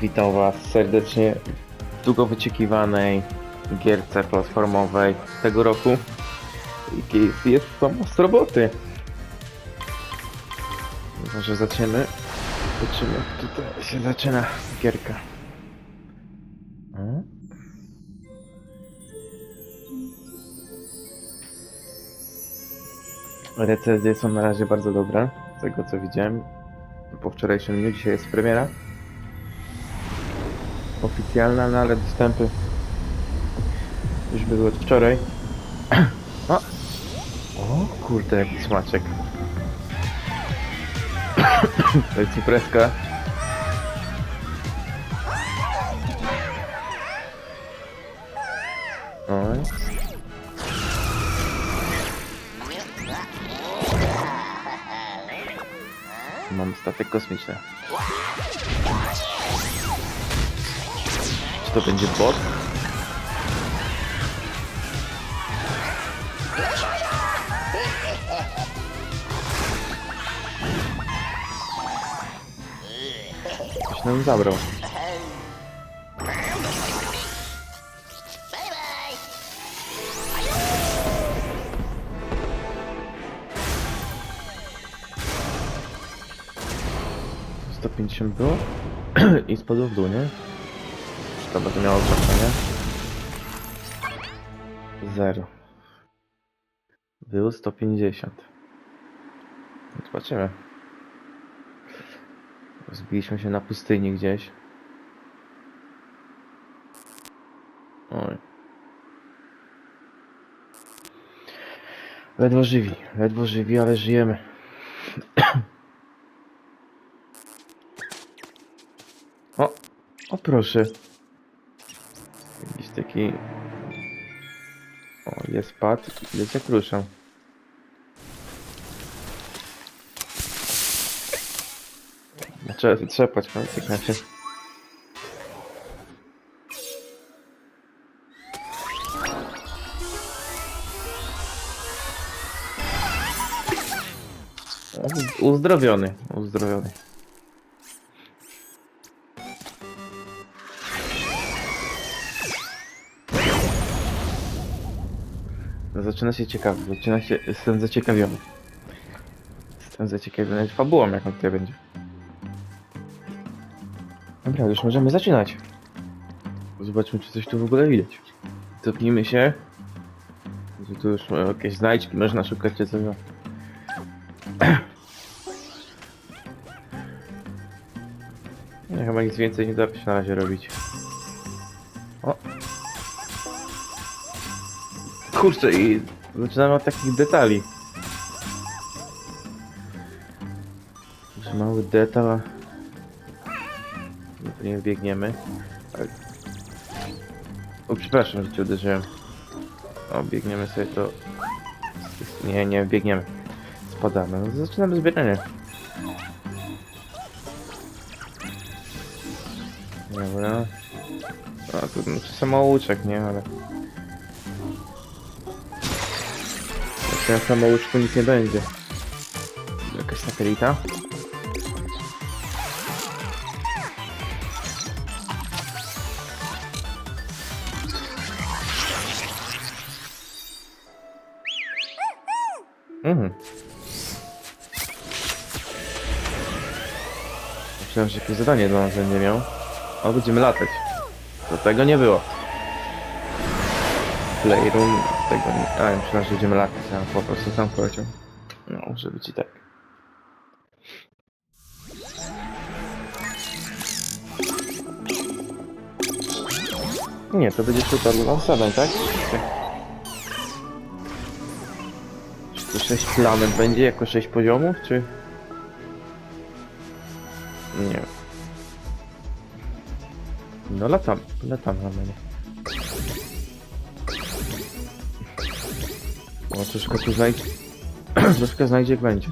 Witam Was serdecznie w długo wyczekiwanej gierce platformowej tego roku. Jest, samo z roboty. Może zaczniemy. Zobaczymy, jak tutaj się zaczyna gierka. O. Recenzje są na razie bardzo dobre, z tego co widziałem. Po wczorajszym dniu, dzisiaj jest premiera oficjalna, no ale dostępy już były od wczoraj. O, o kurde, jaki smaczek. To jest imprezka. Oj. Mam statek kosmiczny. Czy to będzie bot? Ktoś nam zabrał. Pięćdziesiąt było i spadło w dół, nie? To to miało znaczenie. Zero. Było 150. No Zobaczymy. Zbiliśmy się na pustyni gdzieś. Oj. Ledwo żywi, ledwo żywi, ale żyjemy. O, o proszę. Taki... O, jest pad, jest jak ruszam. Trzeba trzepać, pamiętaj, na się. Uzdrowiony, uzdrowiony. Zaczyna się ciekawy, zaczyna się, jestem zaciekawiony. Jestem zaciekawiony fabułą, jaką tutaj będzie. Dobra, już możemy zaczynać. Zobaczmy, czy coś tu w ogóle widać. Cofnijmy się. Że tu już e, jakieś znajdźki można szukać, czy coś. Nie, chyba nic więcej nie da się na razie robić. Kurczę, i zaczynamy od takich detali. Już mały detal. No to nie biegniemy. O, przepraszam, że cię uderzyłem. O, biegniemy sobie to... Nie, nie, biegniemy. Spadamy. No, zaczynamy zbieranie. Dobra. A, tu znaczy samouczek, nie, ale... Jak na samouczku nic nie będzie. Jakaś satelita? Mhm. Myślałem, że jakieś zadanie dla nas będzie miał. O, będziemy latać. To tego nie było. Playroom, tego nie... A, myślałem, że będziemy latać, a po prostu sam poleciał. No, może być i tak. Nie, to będzie super dla zadań, tak? Czy to 6 planet będzie jako 6 poziomów, czy... Nie. No latam, latam na mnie. O, troszkę tu znajdzie... troszkę znajdzie będzie.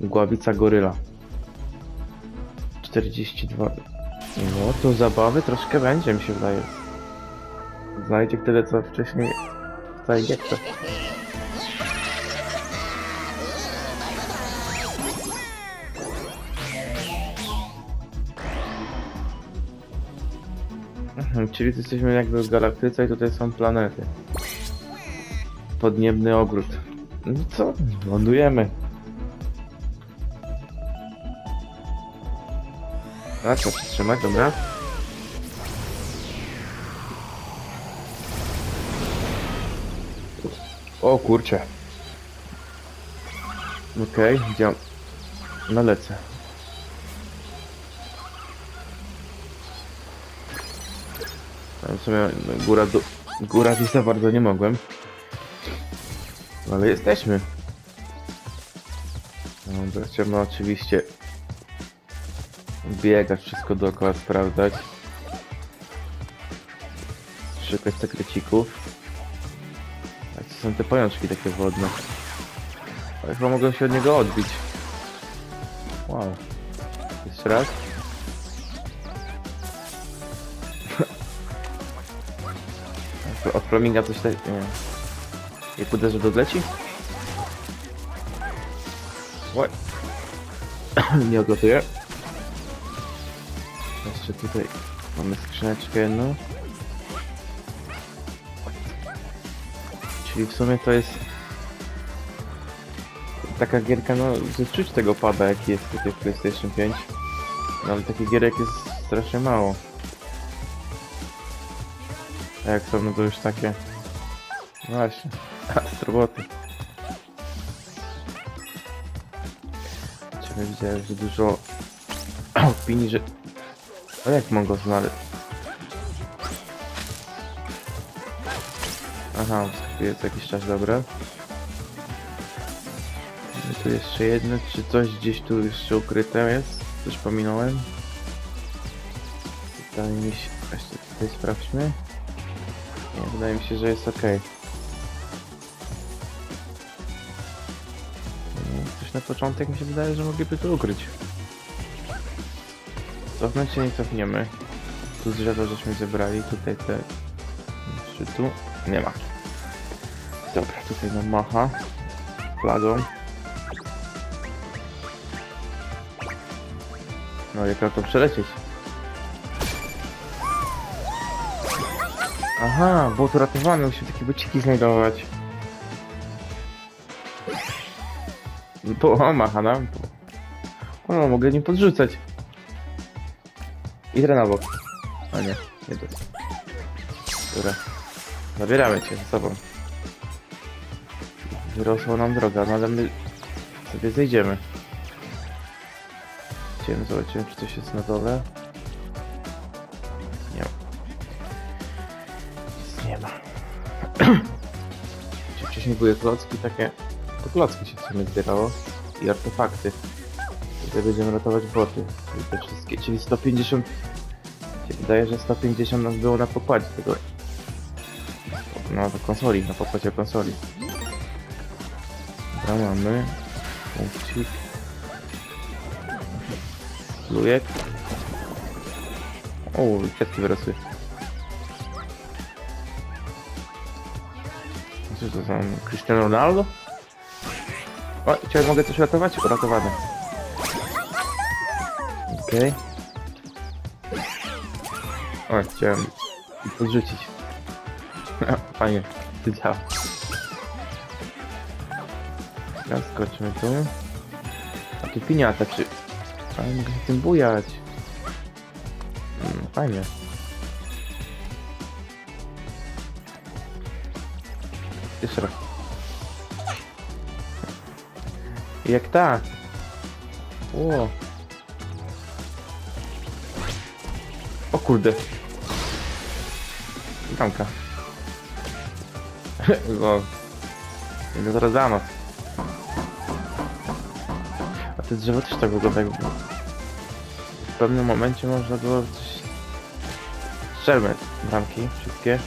Gławica goryla. 42. No, to zabawy troszkę będzie, mi się wydaje. Znajdzie tyle, co wcześniej w całej. Mhm, czyli jesteśmy jakby w galaktyce i tutaj są planety. Podniebny ogród. No co? Lądujemy. A co, przytrzymać, dobra? O kurcze. Okej, okay, gdzie... No lecę. Tam no, góra do... Góra za bardzo nie mogłem. Ale jesteśmy. No, to trzeba oczywiście biegać, wszystko dookoła sprawdzać. Szukać sekrecików. A co są te pajączki takie wodne? Ale chyba mogłem się od niego odbić. Wow. Jeszcze raz. Od prominga coś tak... Jak uderzę do odleci? Oj. Nie odlatuję. Jeszcze tutaj mamy skrzyneczkę jedną. Czyli w sumie to jest taka gierka, no, że tego pada jaki jest tutaj w PlayStation 5. No ale takich gierek jest strasznie mało. A jak są, no to już takie... No właśnie, astroboty. Ciebie widziałem, że dużo opinii, że... A jak mam go znaleźć? Aha, jest jakiś czas, dobra. No tu jeszcze jedno, czy coś gdzieś tu jeszcze ukryte jest? Coś pominąłem? Wydaje mi się... Jeszcze tutaj sprawdźmy. Nie, wydaje mi się, że jest ok. Na początek mi się wydaje, że mogliby to ukryć. Cofnąć się nie cofniemy. Tu drzewo żeśmy zebrali, tutaj te... Czy tu? Nie ma. Dobra, tutaj nam macha. Flagą. No jak to przelecieć? Aha, było to ratowane, musi takie bociki znajdować. To o, macha. To... O, mogę nim podrzucać. I na bok. A nie, nie to. Dobra. Zabieramy cię ze sobą. Wyrosła nam droga, no ale my sobie zejdziemy. Idziemy, zobaczymy czy coś jest na dole. Nie ma. Nic nie ma. Wcześniej były klocki takie... To klocki się w sumie zbierało. I artefakty. Tutaj będziemy ratować boty. I te wszystkie, czyli 150... Się wydaje, że 150 nas było na pokładzie tego... Na konsoli, na pokładzie konsoli. Dobra, mamy. Punkcik. Lujek. O, kwiatki wyrosły. Co to za Cristiano Ronaldo? O, czy mogę coś ratować? Uratowane. Okej. O, chciałem podrzucić. Fajnie, to działa. Teraz skoczmy tu. A tu piniata, czy... Ale mogę się tym bujać. Mm, fajnie. Jeszcze raz. Jak tak? O. O kurde. Tamka. no. Idę zaraz za nas. A te drzewo też tak wygląda jakby... W pewnym momencie można było coś... Strzelmy bramki, wszystkie.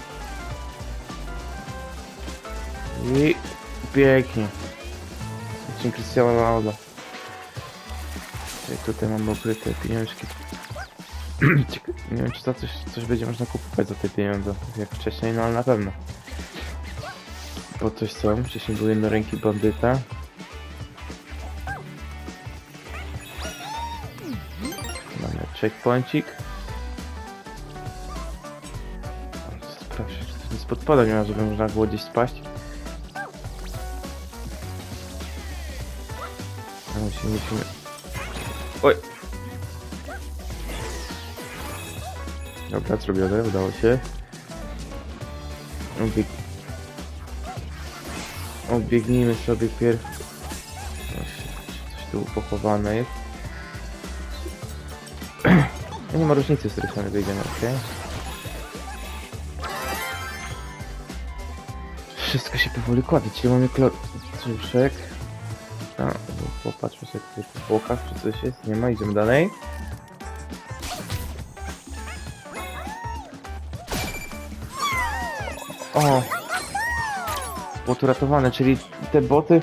I pięknie. Dzień Cristiano Ronaldo. Czyli tutaj mamy ukryte pieniążki. Nie wiem czy to coś, coś będzie można kupować za te pieniądze, jak wcześniej, no ale na pewno. Bo coś są, wcześniej były jednoręki bandyta. Mamy checkpointik. zawsze nic pod nie ma, żeby można było gdzieś spaść. No, musimy. Oj! Dobra, zrobione, udało się. Obieg... Obiegnijmy sobie pierw... Coś tu pochowane jest. No nie ma różnicy, z której strony wyjdziemy, okej? Wszystko się powoli kładzie, czyli mamy klocuszek. A, tutaj po bokach, czy coś jest. Nie ma, idziemy dalej. O! Bot uratowany, czyli te boty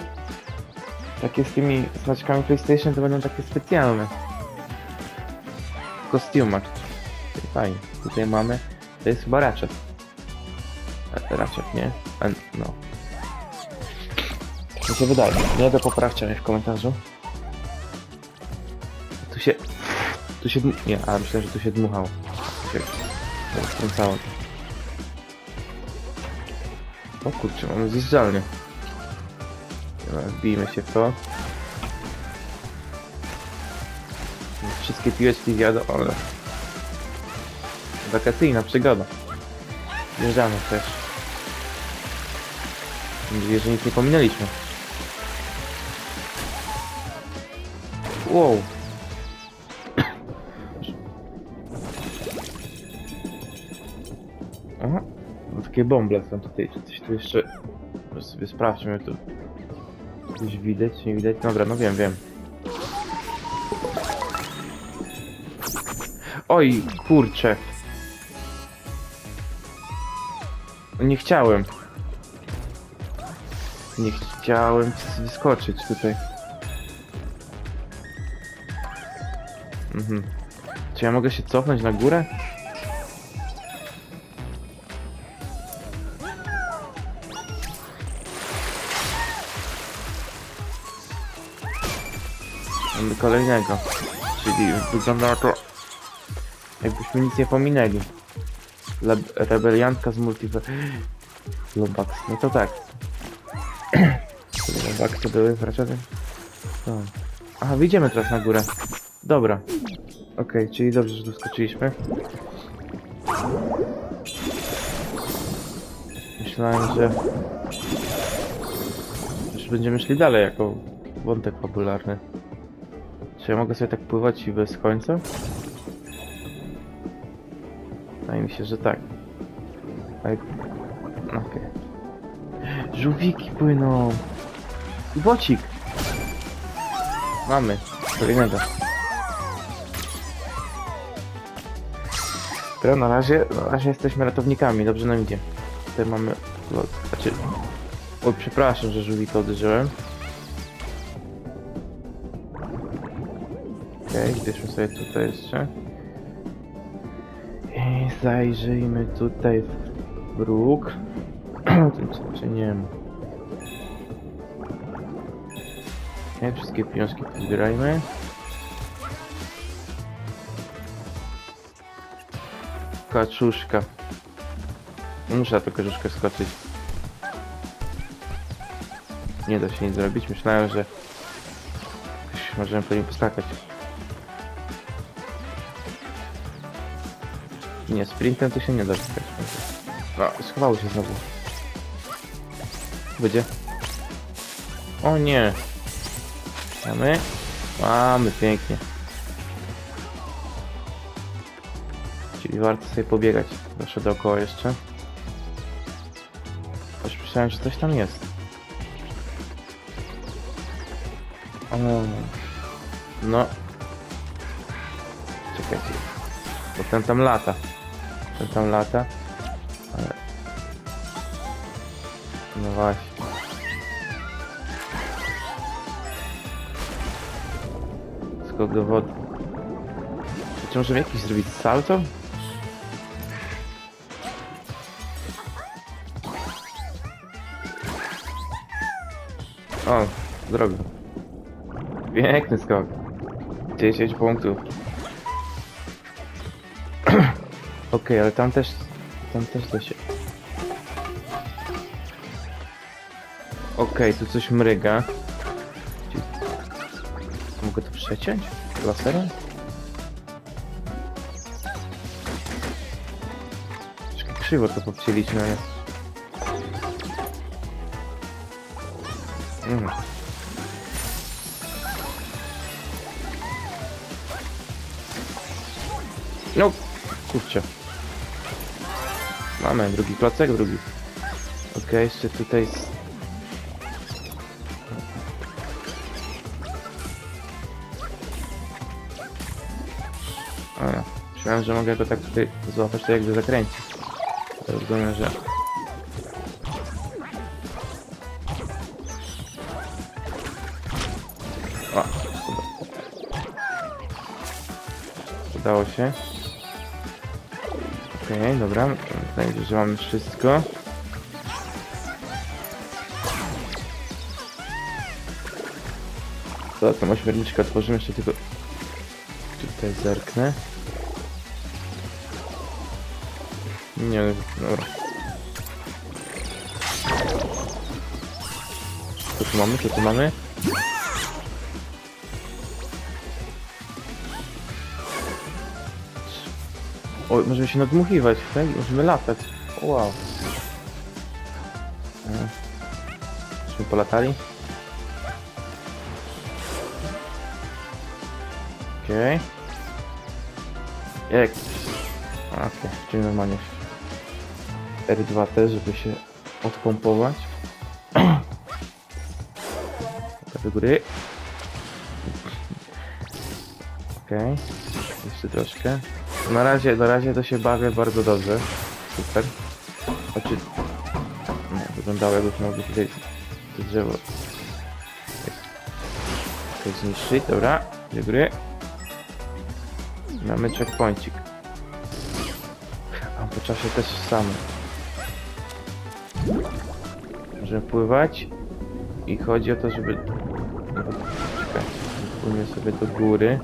takie z tymi znaczkami PlayStation to będą takie specjalne. Czyli Fajnie. Tutaj mamy. To jest chyba Ratchet. E, Ratchet, nie? No. Mi się wydaje. Nie to poprawcie mnie w komentarzu. Tu się... Tu się... Nie, a myślę, że tu się dmuchało. Tu się... to Wkręcało to. O kurczę, mamy zjeżdżalnię. Wbijmy się w to. Wszystkie piłeczki zjadą, ale... Wakacyjna przygoda. Wjeżdżamy też. Mam nadzieję, że nic nie pominęliśmy. Wow. Takie bąble są tutaj, czy coś tu jeszcze... Może sobie sprawdźmy tu. Coś widać, nie widać? Dobra, no wiem, wiem. Oj, kurczę. Nie chciałem. Nie chciałem wyskoczyć tutaj. Mhm. Czy ja mogę się cofnąć na górę? Kolejnego. Czyli wygląda na to, jakbyśmy nic nie pominęli. Leb rebeliantka z multiver... Lobax, no to tak. Lobax to były raczej? No. Aha, wyjdziemy teraz na górę. Dobra. Okej, czyli dobrze, że tu skoczyliśmy. Myślałem, że... Że będziemy szli dalej jako wątek fabularny. Czy ja mogę sobie tak pływać i bez końca? Wydaje mi się, że tak. Ale... Okej. Żółwiki płyną. I bocik. Mamy. Kolejnego. Dobra, na razie, na razie jesteśmy ratownikami, dobrze nam idzie. Tutaj mamy... Znaczy... Oj, przepraszam, że żółwika uderzyłem. Okej, okay, sobie tutaj jeszcze. I zajrzyjmy tutaj w róg. czy, czy nie. Okay, wszystkie pieniążki pozbierajmy. Kaczuszka. Muszę na tę kaczuszkę skoczyć. Nie da się nic zrobić. Myślałem, że możemy po nim poskakać. Nie, sprintem to się nie da skakać. No, schowało się znowu. Będzie. O nie. Mamy. Mamy, pięknie. Czyli warto sobie pobiegać. Proszę dookoła jeszcze. Już myślałem, że coś tam jest. O. No. Czekajcie. Bo ten tam lata. Ten tam lata. Ale... No właśnie. Skok do wody. Czy możemy jakiś zrobić salto? O, drogo. Piękny skok. 10 punktów. ale tam też... Tam też coś... Okej, tu coś mryga. Mogę to przeciąć? Laserem? Troszkę krzywo to popcięliśmy, ale... Mm. No, kurczę. Mamy drugi klocek, drugi. Okej, jeszcze tutaj... A, ja. myślałem, że mogę go tak tutaj złapać, to jakby zakręcić. Rozumiem, że... O, uda- udało się. Okej, dobra. Wydaje się, że mamy wszystko. To tą ośmiorniczkę otworzymy jeszcze tylko... Tutaj zerknę. Nie, dobra. Co tu mamy? Co tu mamy? Możemy się nadmuchiwać, tak? Możemy latać. O, wow. E, Żeśmy polatali. Okej. Jak? Okej, czyli normalnie. R2 też, żeby się odpompować. Do góry. Okej. Jeszcze troszkę. Na razie, na razie to się bawię bardzo dobrze. Super. Znaczy... Nie, wyglądało jakby mogło tutaj to drzewo... Okej, zniszczyć, dobra. Do góry. Mamy checkpointik. A po czasie też samy. Możemy pływać. I chodzi o to, żeby... Czekaj, płyniemy sobie do góry.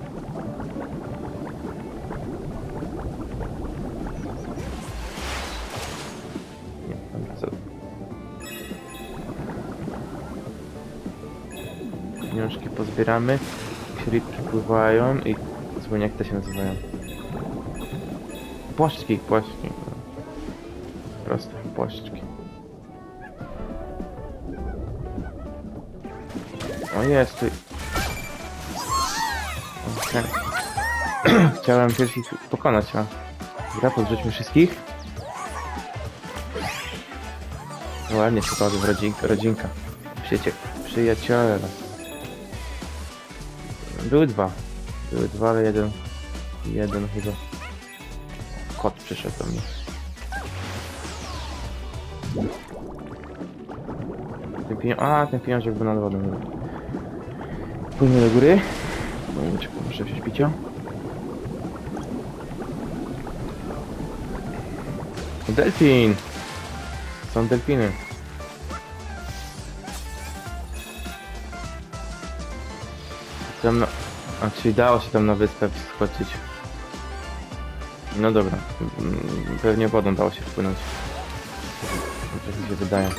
Pozbieramy. Creepy pływają i... Zupełnie jak to się nazywają. Płaszczki, płaszczki. Proste, płaszczki. O jest, ty... Okej. Chciałem pierwszy ich pokonać, a... Dobra, podrzućmy wszystkich. Ładnie się to rodzinka, rodzinka. Przyjaciel, przyjaciele. Były dwa. Były dwa, ale jeden... Jeden chyba... Kot przyszedł do mnie. Ten pieniądz... A, ten pieniążek był nad wodą. Płynie do góry. Czekaj, muszę wziąć picia. Delfin! Są delfiny. Tam na... A, czyli dało się tam na wyspę wskoczyć. No dobra. Mm, Pewnie wodą dało się wpłynąć. Tak mi się wydaje.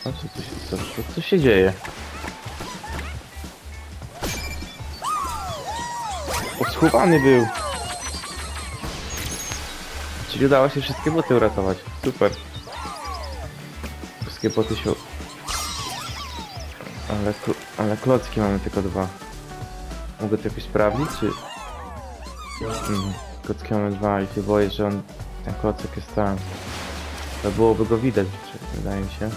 A co się, co, co, co się dzieje? Schowany był! Czyli udało się wszystkie boty uratować. Super. Wszystkie boty się... Ale, kl- ale klocki mamy tylko dwa. Mogę to jakoś sprawdzić, czy... Mhm. Klocki mamy dwa i się boję, że on... Ten klocek jest tam. To byłoby go widać, wydaje mi się.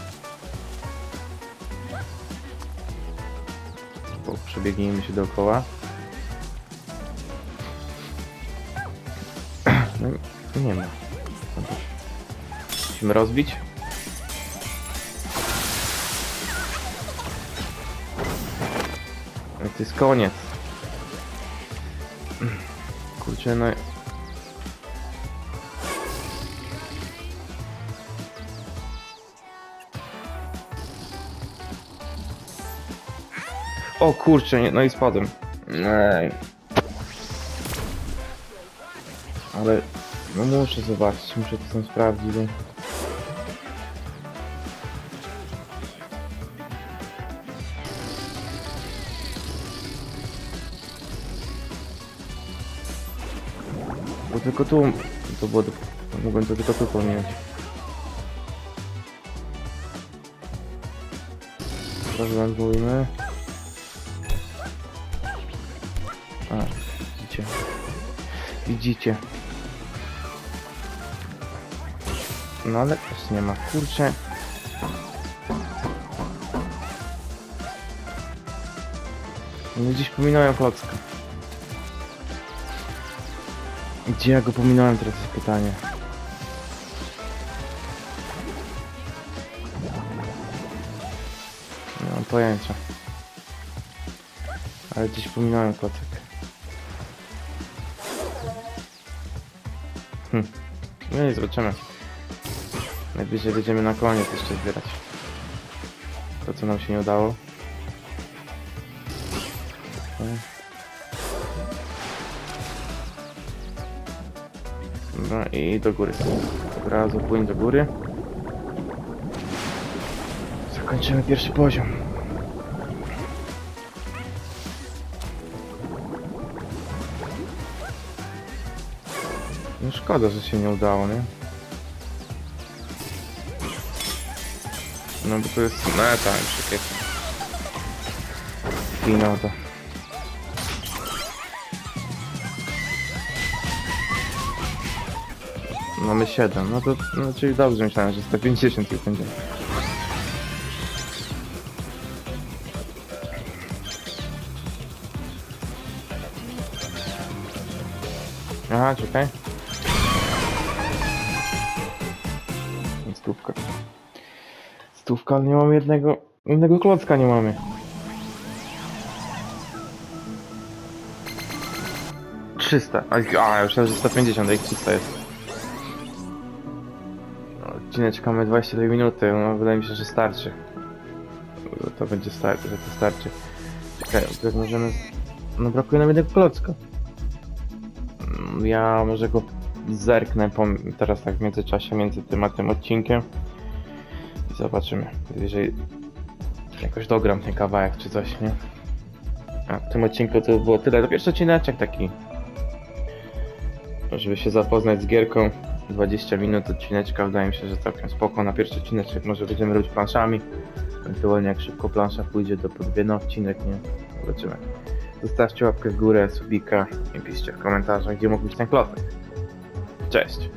Bo przebiegnijmy się dookoła. No nie ma. Musimy rozbić. To jest koniec. Kurczę, no... O kurczę, no i spadłem. Ej. Ale no muszę zobaczyć, muszę to sprawdzić. Bo... Bo tylko tu, to było, mogłem to tylko tu pominąć. Rozwiązujmy. A, widzicie. Widzicie. No ale też nie ma, kurczę. No gdzieś pominąłem klocka. Gdzie ja go pominąłem teraz jest pytanie. Nie mam pojęcia. Ale gdzieś pominąłem klocek. Hm. No i zobaczymy. Najwyżej będziemy na koniec jeszcze zbierać. To co nam się nie udało. I do góry. Od razu płyń do góry. Zakończymy pierwszy poziom. No szkoda, że się nie udało, nie? No bo to jest meta już jakieś. Finał to. Mamy 7, no to no, czyli dobrze myślałem, że 150 już będzie. Aha, czekaj. Stówka. Stówka, ale nie mamy jednego, jednego klocka nie mamy. 300, a, a już myślałem, że 150, a ich 300 jest. Odcinek mamy 22 minuty, no wydaje mi się, że starczy. To będzie starczy, że to starczy. Czekaj, teraz możemy... No brakuje nam jednego klocka. Mm, Ja może go zerknę teraz tak w międzyczasie, między tym a tym odcinkiem. I zobaczymy, jeżeli jakoś dogram ten kawałek czy coś, nie? A w tym odcinku to było tyle. To pierwszy odcineczek taki. Żeby się zapoznać z gierką. 20 minut odcineczka, wydaje mi się, że całkiem spoko. Na pierwszy odcineczek może będziemy robić planszami. Ewentualnie jak szybko plansza pójdzie, to podwiemy odcinek, nie? Zobaczymy. Zostawcie łapkę w górę, subika i piszcie w komentarzach, gdzie mógł być ten klocek. Cześć!